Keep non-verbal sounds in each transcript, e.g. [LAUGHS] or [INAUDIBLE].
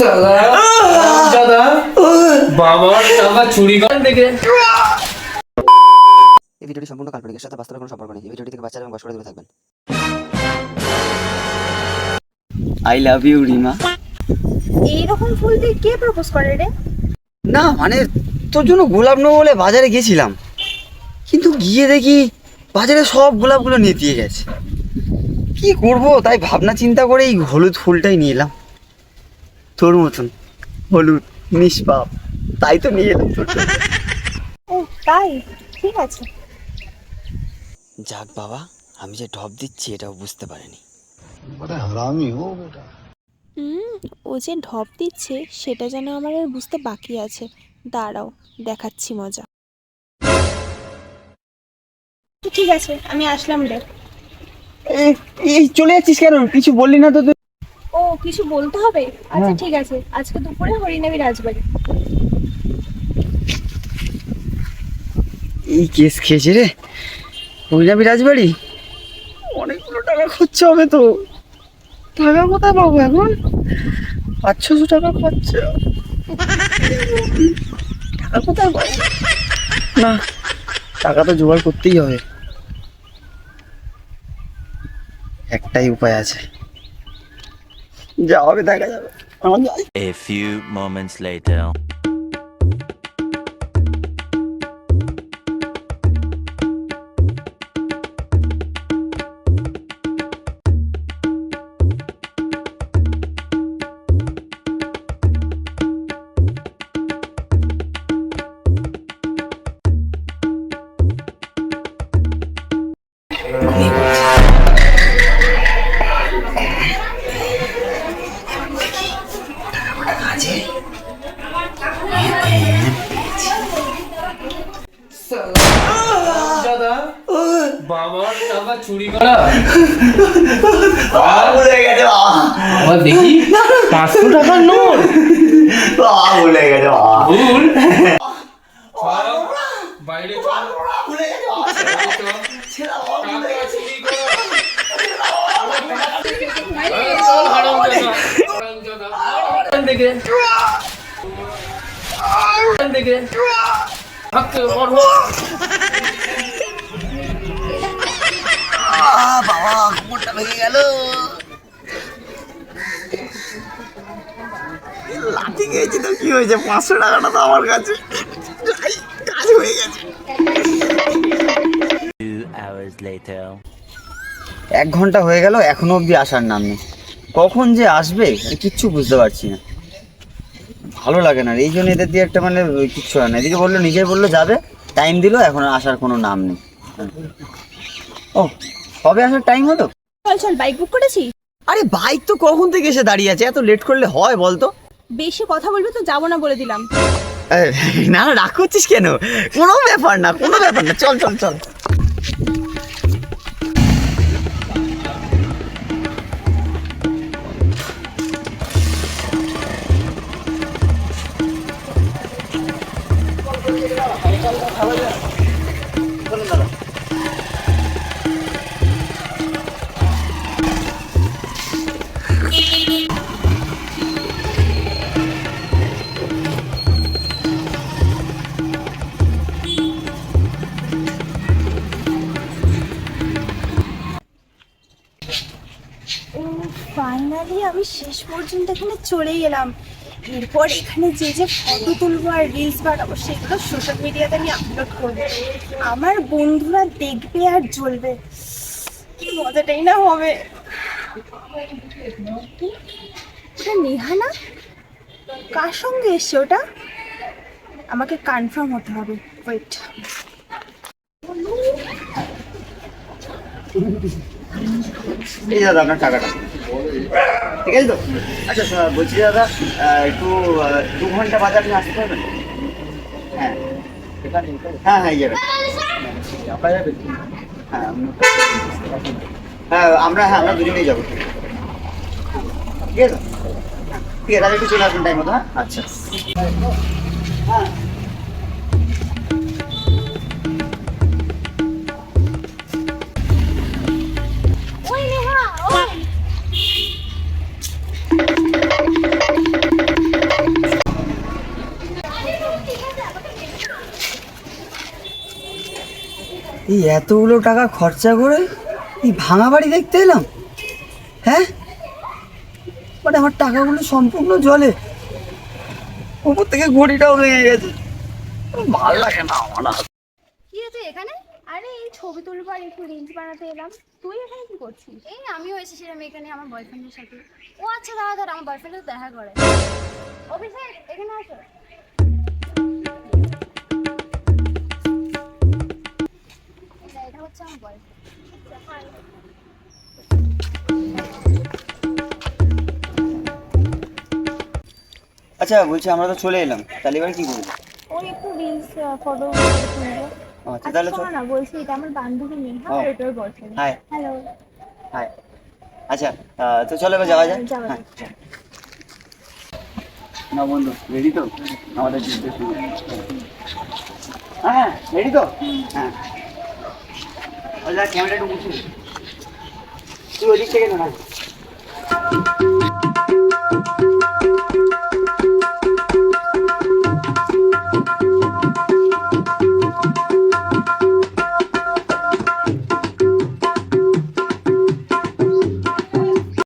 সালা দাদা বাবার টাকা চুরি করে। দেখে এই ভিডিওটি সম্পূর্ণ কাল্পনিকের সাথে বাস্তবের কোনো সম্পর্ক নেই। এই ভিডিওটি থেকে বাচ্চারা এবং বয়স্করা দূরে থাকবেন। আই লাভ ইউ রিমা এইরকম ফুল দিয়ে কে প্রপোজ করে রে? না মানে তোর জন্য গোলাপ নেব বলে বাজারে গেছিলাম। কিন্তু গিয়ে দেখি বাজারে সব গোলাপগুলো নিয়ে দিয়ে গেছে। কি করব তাই ভাবনা চিন্তা করে এই হলুদ ফুলটাই নিয়ে এলাম। তোর মতন হলুদ নিষ্পাপ তাই তো নিয়ে এলাম তোর ও তাই? ঠিক আছে। যাক বাবা আমি যে ঢপ দিচ্ছি এটাও বুঝতে পারিনি। হুম ও যে ঢপ দিচ্ছে সেটা যেন আমার আর বুঝতে বাকি আছে। দাঁড়াও দেখাচ্ছি মজা। ঠিক আছে আমি আসলাম রে। এই- এই চলে যাচ্ছিস কেন? কিছু বললি না তো তুই? ও কিছু বলতে হবে? আচ্ছা ঠিক আছে। আজকে দুপুরে হরিনাবি রাজবাড়ি। এই কেস খেয়েছে রে? হরিনাবি রাজবাড়ি? অনেকগুলো টাকা খরচা হবে তো। টাকা কোথায় পাবো এখন? পাঁচ ছশো টাকা খরচা। টাকা কোথায় পাবো? না টাকা তো জোগাড় করতেই হবে। একটাই উপায় আছে। যা হবে দেখা যাবে আমার যাই A few moments later. দাদা বাবার টাকা চুরি করা। ভুলে গেছে বাবা। দেখি পাঁচশো টাকার নোট। ভুলে গেছে ভুল চল, বাইরে চল ভুলে গেছে বাবা বাইরে চল। ছেড়ে বাবা ভুলে টাকা গেছে চুরি করা। এই চল, হারামজাদা। হারামজাদা। হারাম দেখে দেখে থাকতে পারব বাবা কোমরটা ভেঙে গেল। লাঠি খেয়েছি তো কি হয়েছে? পাঁচশো টাকাটা তো আমার কাছে। কাজ হয়ে গেছে। Two hours later. এক ঘণ্টা হয়ে গেল এখনও অবধি আসার নাম নেই। কখন যে আসবে কিচ্ছু বুঝতে পারছি না। ভালো লাগে না। এই জন্য এদের দিয়ে একটা মানে কিচ্ছু হয় না। এদিকে বলল নিজেই বলল যাবে। টাইম দিল এখন আসার কোনো নাম নেই। ও কবে আসার টাইম হলো? চল চল বাইক বুক করেছি আরে বাইক তো কখন থেকে এসে দাঁড়িয়ে আছে? এত লেট করলে হয় বলতো? বেশি কথা বলবে তো যাব না বলে দিলাম। না রাগ করছিস কেন? কোনো ব্যাপার না কোনো ব্যাপার না। চল চল চল। আমি শেষ পর্যন্ত এখানে চলেই এলাম। এরপর এখানে যে যে ফটো তুলবো আর রিলস বানাবো, সেগুলো সোশ্যাল মিডিয়াতে আমি আপলোড করব। আমার বন্ধুরা দেখবে আর জ্বলবে। কি মজাটাই না হবে? ওটা নেহা না? কার সঙ্গে এসছে ওটা? আমাকে কনফার্ম হতে হবে। ওয়েট এই দাদা আপনার টাকাটা। ঠিক আছে তো? আচ্ছা শোনো, বলছি দাদা একটু দু ঘণ্টা বাদে আপনি আসতে পারবেন? হ্যাঁ। হ্যাঁ হ্যাঁ যাবে হ্যাঁ হ্যাঁ আমরা হ্যাঁ আমরা দুজনেই যাব। ঠিক আছে? ঠিক আছে তাহলে একটু চলে আসবেন টাইম মতো হ্যাঁ? আচ্ছা। হ্যাঁ। এই এতগুলো টাকা খরচা করে এই ভাঙা বাড়ি দেখতে এলাম? হ্যাঁ? মানে আমার টাকাগুলো সম্পূর্ণ জলে। উপর থেকে ঘড়িটাও ভেঙে গেছে। ভালো লাগে না আমার। কি তুই এখানে? আরে এই ছবি তুলবো আর একটু রিলস বানাতে এলাম। তুই এখানে কি করছিস? এই আমিও এসেছিলাম এখানে আমার বয়ফ্রেন্ডের সাথে। ও আচ্ছা দাদা দাদা আমার বয়ফ্রেন্ডের দেখা করে। অভিষেক এখানে আসো। হচ্ছে আমার আচ্ছা বলছি আমরা তো চলে এলাম। তাহলে এবার কি করব ওই একটু রিলস ফটো আচ্ছা আচ্ছা তাহলে না বলছি এটা আমার বান্ধবী নেহা ও। আর এটা ওর বয়ফ্রেন্ড হাই হ্যালো হাই আচ্ছা তো চলো এবার যাওয়া যাওয়া হ্যাঁ। না বন্ধু রেডি তো? আমাদের হ্যাঁ রেডি তো? হ্যাঁ। ওই ক্যামেরা একটু মুছে দে। তুই ওদিক থেকে না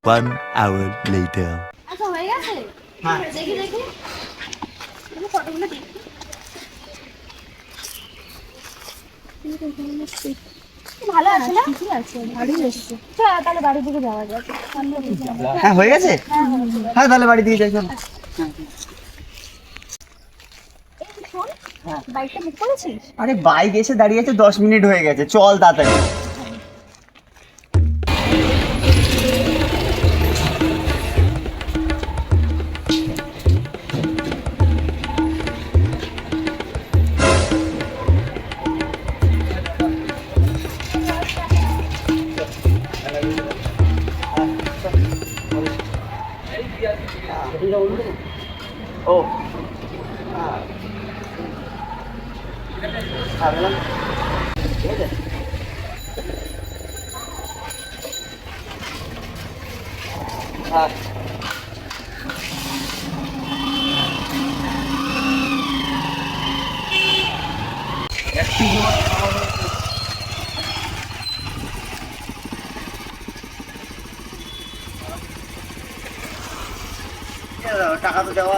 One hour later. আচ্ছা হয়ে গেছে হ্যাঁ দেখি দেখি তুমি ফটোগুলো দেখি ভালো আছে না? ঠিক আছে ভালোই এসছে। চল তাহলে বাড়ির দিকে যাওয়া যাক। সামনে দিকে যাওয়া যাক। হ্যাঁ হয়ে গেছে? হ্যাঁ তাহলে বাড়ি দিয়ে যাই চলো। এই শোন হ্যাঁ। বাইকটা বুক করেছিস? আরে বাইক এসে দাঁড়িয়ে আছে দশ মিনিট হয়ে গেছে। চল তাড়াতাড়ি। ও হ্যাঁ হ্যাঁ বললাম ঠিক আছে হ্যাঁ টাকা তো দেওয়া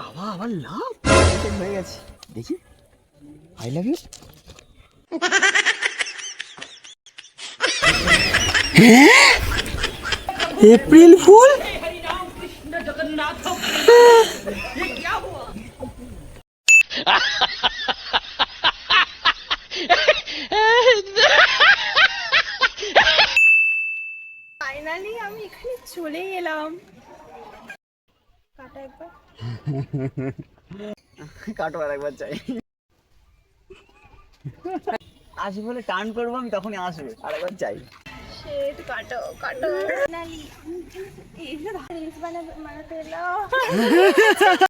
বাবা আমার লাভ। হয়ে গেছে। দেখি। I love you April fool? Finally আমি এখানে চলে এলাম। কাটা একবার। [LAUGHS] কাটো আর একবার চাই আসবে বলে টার্ন করব আমি তখনই আসবে আর একবার চাই কাটো কাটো। [LAUGHS] বানাতে [LAUGHS]